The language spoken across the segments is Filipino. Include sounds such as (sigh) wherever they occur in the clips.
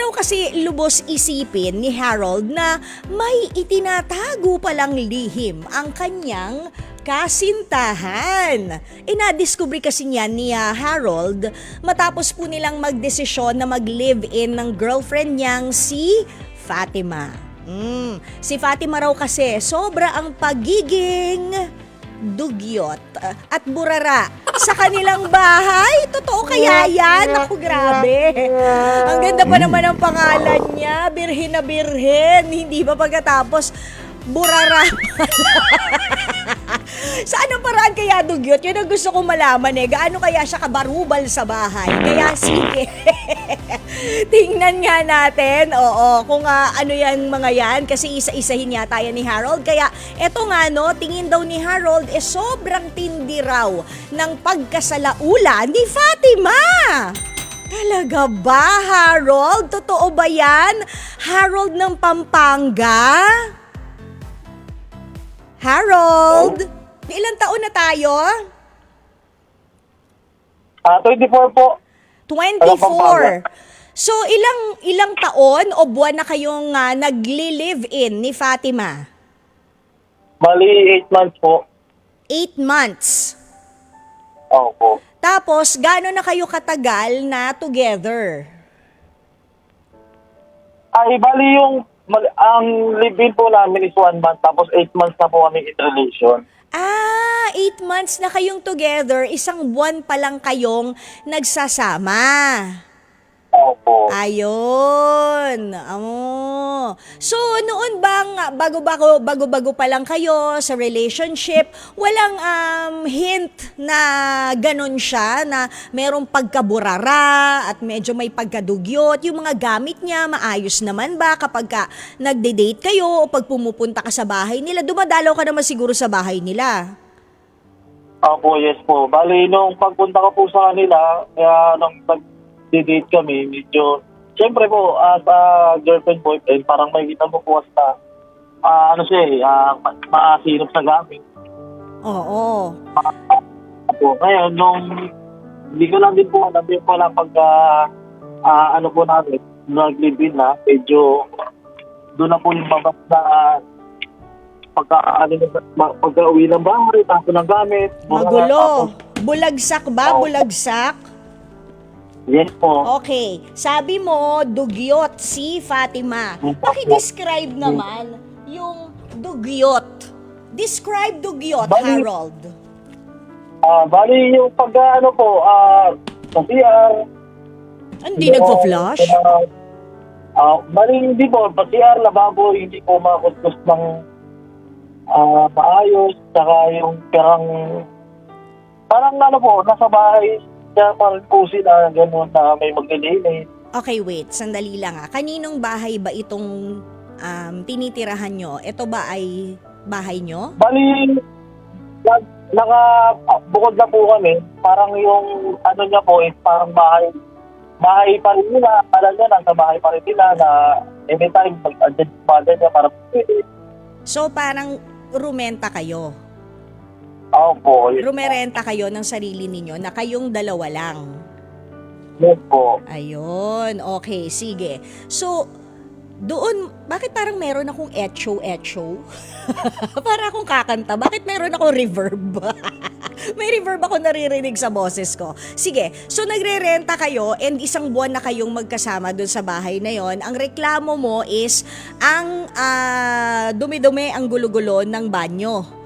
raw kasi lubos isipin ni Harold na may itinatago palang lihim ang kanyang kasintahan. Inadiskubre kasi niya ni ah, Harold matapos po nilang magdesisyon na mag-live-in ng girlfriend niyang si Fatima. Mm, si Fatima raw kasi sobra ang pagiging dugyot uh, at burara sa kanilang bahay. Totoo kaya yan? Ako, grabe. Ang ganda pa naman ang pangalan niya. Birhin na birhin. Hindi ba pagkatapos burara (laughs) sa anong paraan kaya dugyot? Yun ang gusto kong malaman eh. Gaano kaya siya kabarubal sa bahay? Kaya sige. (laughs) (laughs) Tingnan nga natin. Oo, kung ah, ano yan mga yan. Kasi isa-isahin yata yan ni Harold. Kaya eto nga no, tingin daw ni Harold eh sobrang tindi raw ng pagkasalaula ni Fatima. Talaga ba, Harold? Totoo ba yan? Harold ng Pampanga? Harold? Ilang taon na tayo? Ah, 24 po. 24. So ilang ilang taon o buwan na kayong uh, nagli-live-in ni Fatima? Bali, 8 months po. 8 months. Opo. Tapos, gaano na kayo katagal na together? Ay, bali yung, ang live-in po namin is 1 month, tapos 8 months na po kami in relation. 8 months na kayong together, isang buwan pa lang kayong nagsasama. Opo. Ayun. Oh. So, noon bang bago-bago bago-bago pa lang kayo sa relationship, walang um, hint na ganun siya na merong pagkaburara at medyo may pagkadugyot, yung mga gamit niya maayos naman ba kapag ka nagde-date kayo o pag pumupunta ka sa bahay nila, dumadalaw ka naman siguro sa bahay nila. Opo, yes po. Bali, nung pagpunta ko po sa kanila, kaya nung nag-date kami, medyo, siyempre po, as a girlfriend, boyfriend, parang may kita mo po sa, ah, ano siya eh, ah, ma- maasinop sa gamit. Oo. Opo, ngayon, nung, hindi ko lang din po, alam din po lang pagka, ah, ano po namin, nag-live-in na, medyo, doon na po yung mabas na, pagka, ano, ma- pagka uwi ng bahay, tapo ng gamit. Magulo. Bulagsak ba? Bulagsak? Yes po. Okay, sabi mo, dugyot si Fatima. Paki-describe naman yung dugyot. Describe dugyot, Bali- Harold. Ah, bali yung pag ano po, ah, sa CR. Hindi nagpo-flush? Ah, ah, bali hindi po, sa CR lababo, hindi po makuskus ng ah, maayos, saka yung parang, parang ano po, nasa bahay, kaya parang cozy na gano'n na may maglilinis. Okay, wait. Sandali lang ah. Kaninong bahay ba itong um, tinitirahan nyo? Ito ba ay bahay nyo? Bali, nag, naka, bukod na po kami, parang yung ano niya po is parang bahay, bahay pa rin nila, alam niya, nasa bahay pa rin nila na anytime mag-adjust mother niya para So, parang rumenta kayo. Oo po, yun, Rumerenta kayo ng sarili ninyo na kayong dalawa lang. yun po. Ayun, okay, sige. So, doon, bakit parang meron akong echo-echo? (laughs) Para akong kakanta. Bakit meron akong reverb? (laughs) (laughs) May reverb ako naririnig sa boses ko. Sige, so nagre-renta kayo and isang buwan na kayong magkasama doon sa bahay na yon. Ang reklamo mo is ang ah, dumi-dumi ang gulo-gulo ng banyo.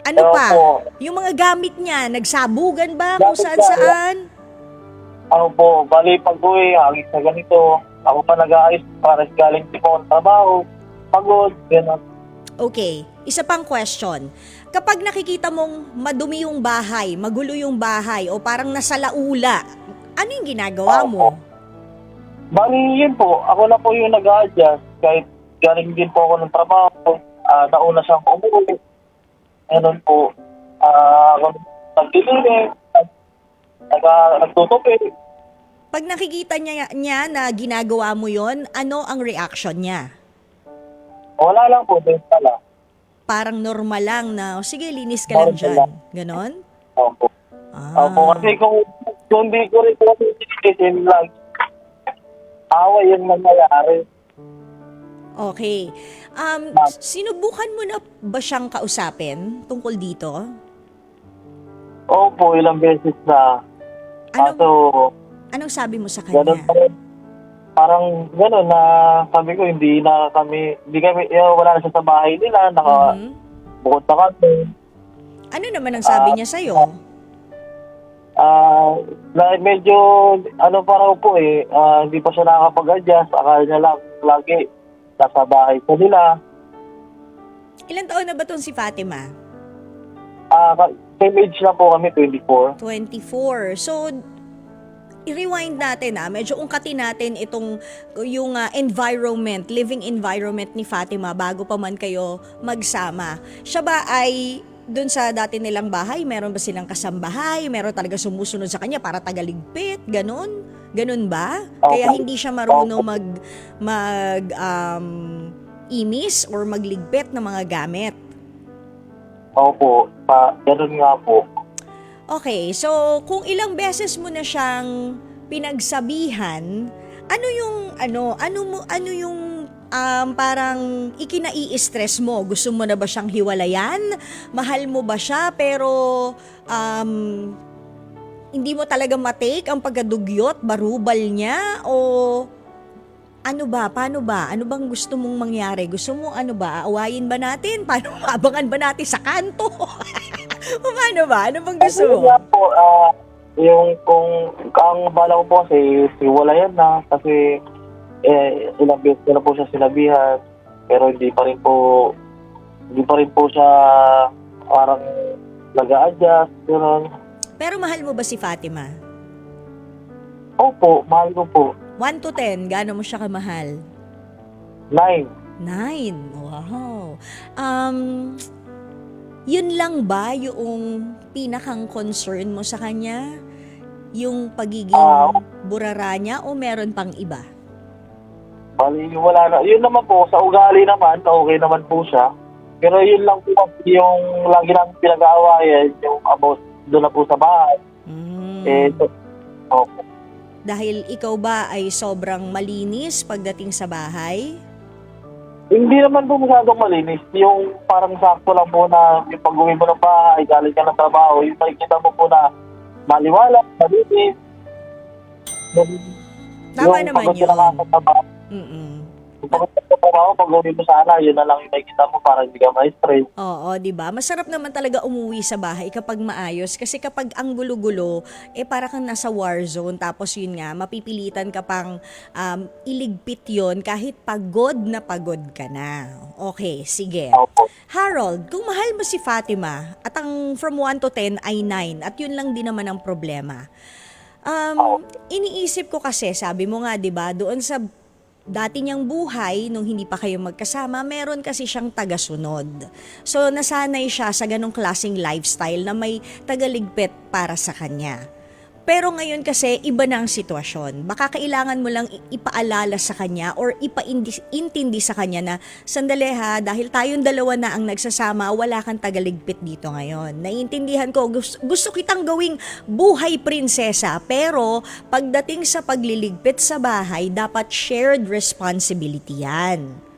Ano pa? po. Yung mga gamit niya, nagsabugan ba kung Gamit saan-saan? Ano po, bali pag uwi, hagis na ganito, ako pa nag-aayos para galing po ng trabaho, pagod, gano'n. Okay, isa pang question. Kapag nakikita mong madumi yung bahay, magulo yung bahay, o parang nasa laula, ano yung ginagawa mo? Bali, yun po, ako na po yung nag-adjust, kahit galing din po ako ng trabaho, ah, nauna siyang umuwi, Ganun po, ah, ako nagdilinis, nag, nagtutupi, Pag nakikita niya, niya na ginagawa mo yon, ano ang reaction niya? wala lang po, din pala. Parang normal lang na, o sige, linis ka lang dyan. Ganon? Opo. Ah. Opo, kasi kung, kung di ko rin po kasi sinilisin lang, away yung nangyayari. Okay. Um, sinubukan mo na ba siyang kausapin tungkol dito? Opo, ilang beses na. Anong, Kaso, anong sabi mo sa ganun kanya? pa rin. Parang gano'n na sabi ko, hindi na kami, hindi kami, eh, wala na siya sa bahay nila, naka, Mhm. bukod na kami. Ano naman ang sabi Ah, niya sa'yo? Ah, na medyo, ano pa raw po eh, ah, hindi pa siya nakakapag-adjust. Akala niya lang, lagi, nasa bahay po nila. Ilan taon na ba tong si Fatima? Ah, ka- same age na po kami, 24. 24. So, i-rewind natin ah, medyo ungkatin natin itong yung ah, environment, living environment ni Fatima bago pa man kayo magsama. Siya ba ay doon sa dati nilang bahay, meron ba silang kasambahay? Meron talaga sumusunod sa kanya para tagaligpit? Ganon? Ganon ba? Kaya hindi siya marunong mag, mag um, imis or magligpit ng mga gamit? Opo, pa, ganun nga po. Okay, so kung ilang beses mo na siyang pinagsabihan, ano yung ano, ano mo ano yung um, parang ikinai-stress mo? Gusto mo na ba siyang hiwalayan? Mahal mo ba siya pero um, hindi mo talaga matake ang pagkadugyot, barubal niya o ano ba? Paano ba? Ano bang gusto mong mangyari? Gusto mo ano ba? Awayin ba natin? Paano (laughs) abangan ba natin sa kanto? (laughs) (laughs) Paano ba? Ano bang gusto mo? nga po, ah, yung kung, ang bala ko po kasi, siwalayan na, kasi, eh, ilang beses ko na po siya sinabihan, pero hindi pa rin po, hindi pa rin po siya, parang, nag-a-adjust, gano'n. Pero mahal mo ba si Fatima? Opo, mahal ko po. 1 to 10, gaano mo siya kamahal? Nine. 9. Wow. Um, yun lang ba yung pinakang concern mo sa kanya? Yung pagiging Ah. burara niya o meron pang iba? Bali, wala na. Yun naman po, sa ugali naman, okay naman po siya. Pero yun lang po yung lagi namin pinag-aawayan, yung about doon na po sa bahay. Mm. Eh, so- opo. Dahil ikaw ba ay sobrang malinis pagdating sa bahay? Hindi naman po masyadong malinis. Yung parang sakto lang po na yung pag-uwi mo ng bahay, galing ka ng trabaho, yung makikita mo po na maliwala, malinis. Yung, Tama yung naman yun. Mm-mm. Yung pagod ka sa trabaho, pag-uwi mo sana, yun na lang yung makikita mo para hindi ka ma-stress. Oo, 'di ba? Masarap naman talaga umuwi sa bahay kapag maayos kasi kapag ang gulo-gulo, eh para kang nasa war zone tapos yun nga, mapipilitan ka pang um, iligpit 'yon kahit pagod na pagod ka na. Okay, sige. Opo. Harold, kung mahal mo si Fatima at ang from 1 to 10 ay 9 at yun lang din naman ang problema. Um, iniisip ko kasi, sabi mo nga 'di ba, doon sa dati niyang buhay nung hindi pa kayo magkasama, meron kasi siyang tagasunod. So nasanay siya sa ganong klasing lifestyle na may tagaligpit para sa kanya. Pero ngayon kasi iba na ang sitwasyon. Baka kailangan mo lang ipaalala sa kanya or ipaintindi sa kanya na sandali ha, dahil tayong dalawa na ang nagsasama, wala kang tagaligpit dito ngayon. Naiintindihan ko, gusto, gusto kitang gawing buhay prinsesa, pero pagdating sa pagliligpit sa bahay, dapat shared responsibility yan.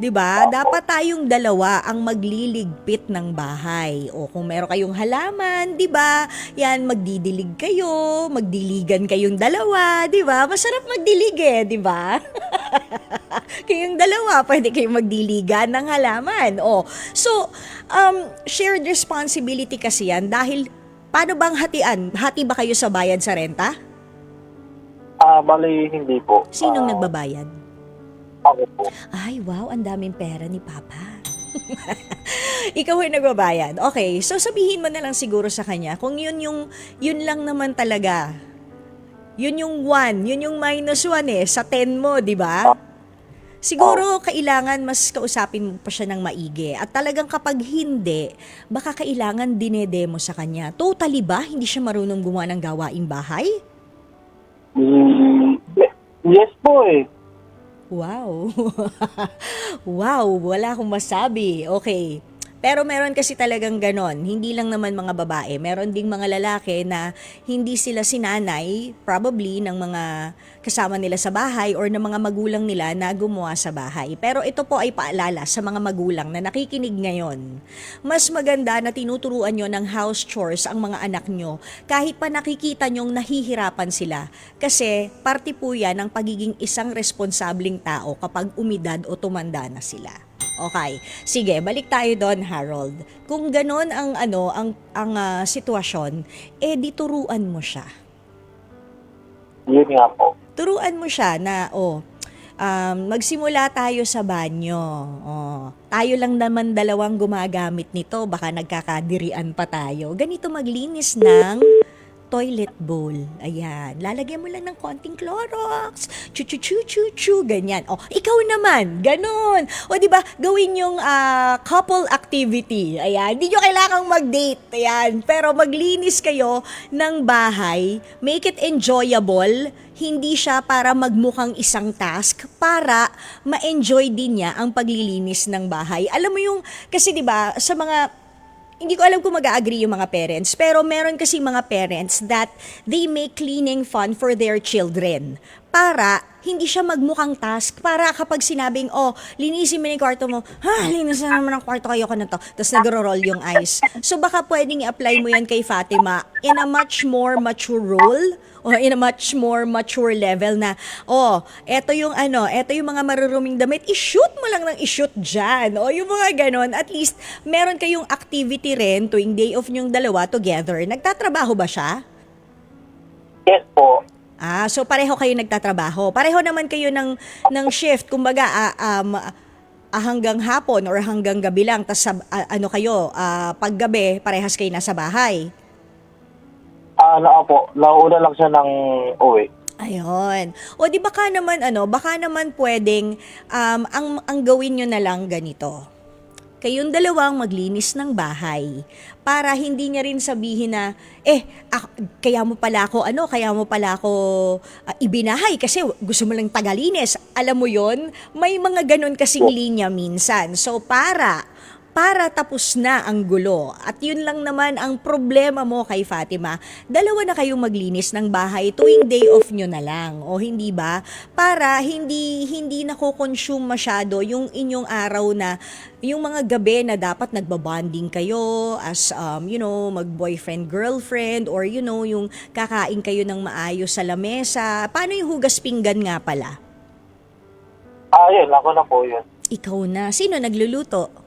'Di ba? Dapat tayong dalawa ang magliligpit ng bahay. O kung meron kayong halaman, 'di ba? Yan magdidilig kayo, magdiligan kayong dalawa, 'di ba? Masarap magdilig eh, 'di ba? (laughs) kayong dalawa, pwede kayong magdiligan ng halaman. O, so, um, shared responsibility kasi yan dahil paano bang hatian? Hati ba kayo sa bayad sa renta? Ah, bali, hindi po. Sinong Ah, nagbabayad? Ako po. Ay, wow, ang daming pera ni Papa. (laughs) Ikaw ay nagbabayad. Okay, so sabihin mo na lang siguro sa kanya, kung yun yung, yun lang naman talaga. Yun yung 1, yun yung minus 1 eh, sa 10 mo, di ba? Siguro kailangan mas kausapin mo pa siya ng maigi. At talagang kapag hindi, baka kailangan dinedemo sa kanya. Totally ba? Hindi siya marunong gumawa ng gawaing bahay? Mm, yes po eh. Wow. (laughs) wow, wala akong masabi. Okay. Pero meron kasi talagang ganon. Hindi lang naman mga babae. Meron ding mga lalaki na hindi sila sinanay, probably, ng mga kasama nila sa bahay or ng mga magulang nila na gumawa sa bahay. Pero ito po ay paalala sa mga magulang na nakikinig ngayon. Mas maganda na tinuturuan nyo ng house chores ang mga anak nyo kahit pa nakikita nyong nahihirapan sila. Kasi parte po yan ng pagiging isang responsabling tao kapag umidad o tumanda na sila. Okay. Sige, balik tayo doon, Harold. Kung ganon ang ano, ang ang ah, sitwasyon, eh di turuan mo siya. Yun nga po. Turuan mo siya na oh, um, magsimula tayo sa banyo. Oh, tayo lang naman dalawang gumagamit nito, baka nagkakadirian pa tayo. Ganito maglinis ng toilet bowl. Ayan. Lalagyan mo lang ng konting Clorox. Chu chu chu chu chu ganyan. Oh, ikaw naman, ganun. O di ba, gawin yung ah, couple activity. Ayan. Hindi nyo kailangang mag-date. Ayan. Pero maglinis kayo ng bahay. Make it enjoyable. Hindi siya para magmukhang isang task para ma-enjoy din niya ang paglilinis ng bahay. Alam mo yung kasi 'di ba sa mga hindi ko alam kung mag-agree yung mga parents, pero meron kasi mga parents that they make cleaning fun for their children. Para hindi siya magmukhang task. Para kapag sinabing, oh, linisin mo na yung kwarto mo, ha, linis na naman ang kwarto kayo ko na to. Tapos nagro-roll yung eyes. So baka pwedeng i-apply mo yan kay Fatima in a much more mature role o in a much more mature level na, oh, eto yung ano, eto yung mga maruruming damit, i-shoot mo lang ng i-shoot dyan. O yung mga ganon, at least meron kayong activity rin tuwing day off nyong dalawa together. Nagtatrabaho ba siya? Yes po. Ah, so pareho kayo nagtatrabaho. Pareho naman kayo ng ng shift, kumbaga ah, um, ah, hanggang hapon or hanggang gabi lang tas sab- ah, ano kayo, ah, paggabi parehas kayo nasa bahay. Ah, na po. Nauna lang siya ng uwi. Ayun. O di baka naman ano, baka naman pwedeng um, ang ang gawin nyo na lang ganito. Kayong dalawang maglinis ng bahay para hindi niya rin sabihin na eh ak- kaya mo pala ako ano, kaya mo pala ako ah, ibinahay kasi gusto mo lang tagalinis. Alam mo 'yon? May mga ganun kasing linya minsan. So para para tapos na ang gulo. At yun lang naman ang problema mo kay Fatima. Dalawa na kayong maglinis ng bahay tuwing day off nyo na lang. O hindi ba? Para hindi hindi nako-consume masyado yung inyong araw na yung mga gabi na dapat nagbabanding kayo as um, you know, mag-boyfriend, girlfriend or you know, yung kakain kayo ng maayos sa lamesa. Paano yung hugas pinggan nga pala? Ah, yun. Ako na po yun. Ikaw na. Sino nagluluto?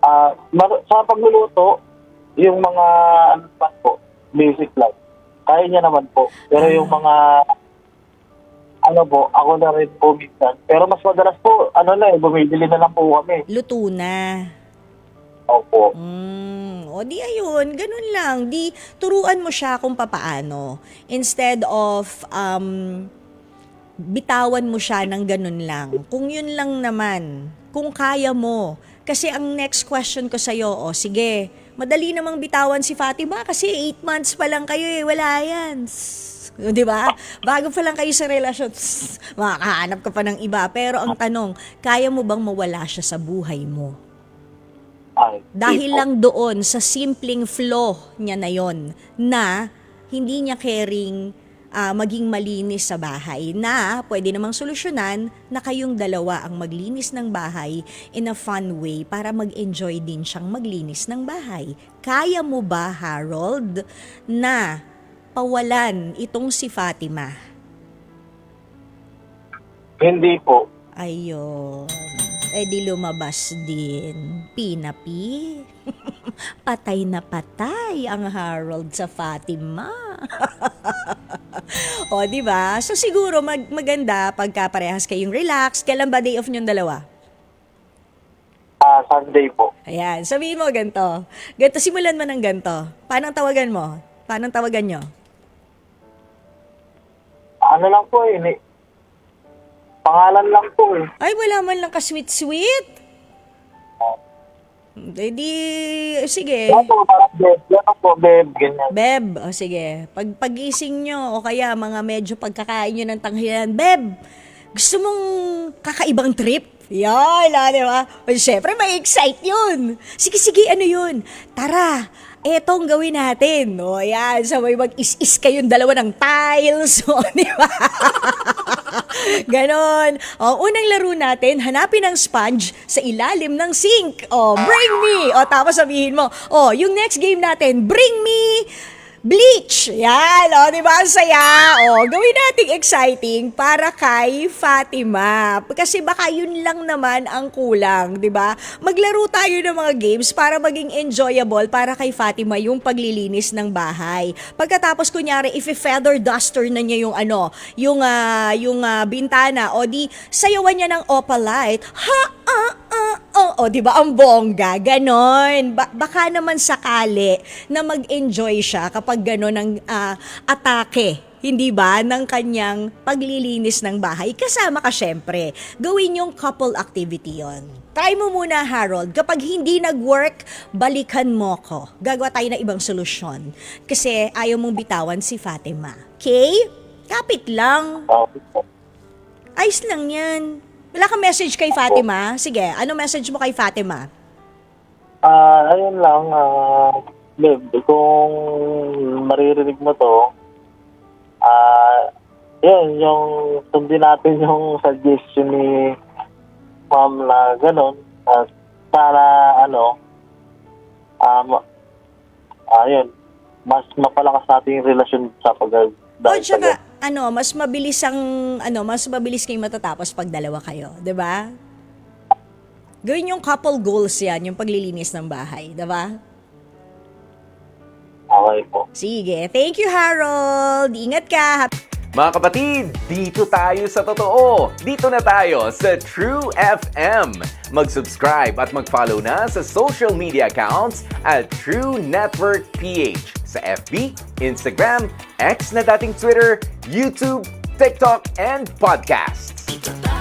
Ah, mar- sa pagluluto, yung mga ano naman po, basic lang. Kaya niya naman po. Pero yung mga ano po, ako na rin po minsan. Pero mas madalas po, ano na eh, bumibili na lang po kami. Luto na. Opo. Mm, o di ayun, ganun lang. Di turuan mo siya kung papaano. Instead of um bitawan mo siya ng ganun lang. Kung yun lang naman, kung kaya mo. Kasi ang next question ko sa'yo, o sige, madali namang bitawan si Fatima kasi 8 months pa lang kayo eh, wala yan. (laughs) Di ba? Bago pa lang kayo sa relasyon, (laughs) makakahanap ka pa ng iba. Pero ang tanong, kaya mo bang mawala siya sa buhay mo? Ay, Dahil po. lang doon sa simpleng flaw niya na yon na hindi niya caring ah, maging malinis sa bahay na pwede namang solusyonan na kayong dalawa ang maglinis ng bahay in a fun way para mag-enjoy din siyang maglinis ng bahay. Kaya mo ba, Harold, na pawalan itong si Fatima? Hindi po. Ayun. Eh di lumabas din. Pinapi. (laughs) patay na patay ang Harold sa Fatima. (laughs) o, di ba? So siguro mag maganda pagka parehas kayong relax. Kailan ba day off niyong dalawa? Ah, Sunday po. Ayan, sabihin mo ganito. Ganito, simulan mo ng ganito. Paano ang tawagan mo? Paano ang tawagan nyo? Ano lang po eh, pangalan lang po eh. Ay, wala man lang ka-sweet-sweet. Eh di, sige. Yan po, parang beb. Yan po, beb. Ganyan. Beb, o sige, pag pagising nyo o kaya mga medyo pagkakain nyo ng tanghalian, Beb, gusto mong kakaibang trip? Yan, ah, di ba? O, Siyempre, may excite yun. Sige, sige, ano yun? Tara, etong gawin natin. O, yan, sa may mag-is-is kayong dalawa ng tiles. (laughs) O, di ba? (laughs) Ganon. O, unang laro natin, hanapin ang sponge sa ilalim ng sink. O, bring me. O, tapos sabihin mo, o, yung next game natin, bring me bleach. Yan, o, di ba? Ang saya. O, gawin nating exciting para kay Fatima. Kasi baka yun lang naman ang kulang, di ba? Maglaro tayo ng mga games para maging enjoyable para kay Fatima yung paglilinis ng bahay. Pagkatapos, kunyari, if feather duster na niya yung ano, yung, ah, yung ah, bintana, o di, sayawan niya ng opalite. Ha, ah, oh, oh, di ba? Ang bongga, ganon. Ba- baka naman sakali na mag-enjoy siya kapag ganon ang ah, atake hindi ba, ng kanyang paglilinis ng bahay. Kasama ka syempre. Gawin yung couple activity yon. Try mo muna, Harold. Kapag hindi nag-work, balikan mo ko. Gagawa tayo ng ibang solusyon. Kasi ayaw mong bitawan si Fatima. Okay? Kapit lang. Ayos lang yan. Wala kang message kay Fatima? Sige, ano message mo kay Fatima? Ah, ayun lang, ah, babe, kung maririnig mo to, ah, yun, yung sundin natin (laughs) yung suggestion ni ma'am na gano'n, ah, para, ano, ah, ma- ah, yun, mas mapalakas natin yung relasyon sa pag O, dahil sa tsaka, ano, mas mabilis ang, ano, mas mabilis kayong matatapos pag dalawa kayo, 'di ba? Gawin yung couple goals yan, yung paglilinis ng bahay, 'di ba? Okay po. Sige, thank you Harold. Ingat ka. Mga kapatid, dito tayo sa totoo. Dito na tayo sa True FM. Mag-subscribe at mag-follow na sa social media accounts at True Network PH sa FB, Instagram, X na dating Twitter, YouTube, TikTok, and podcast.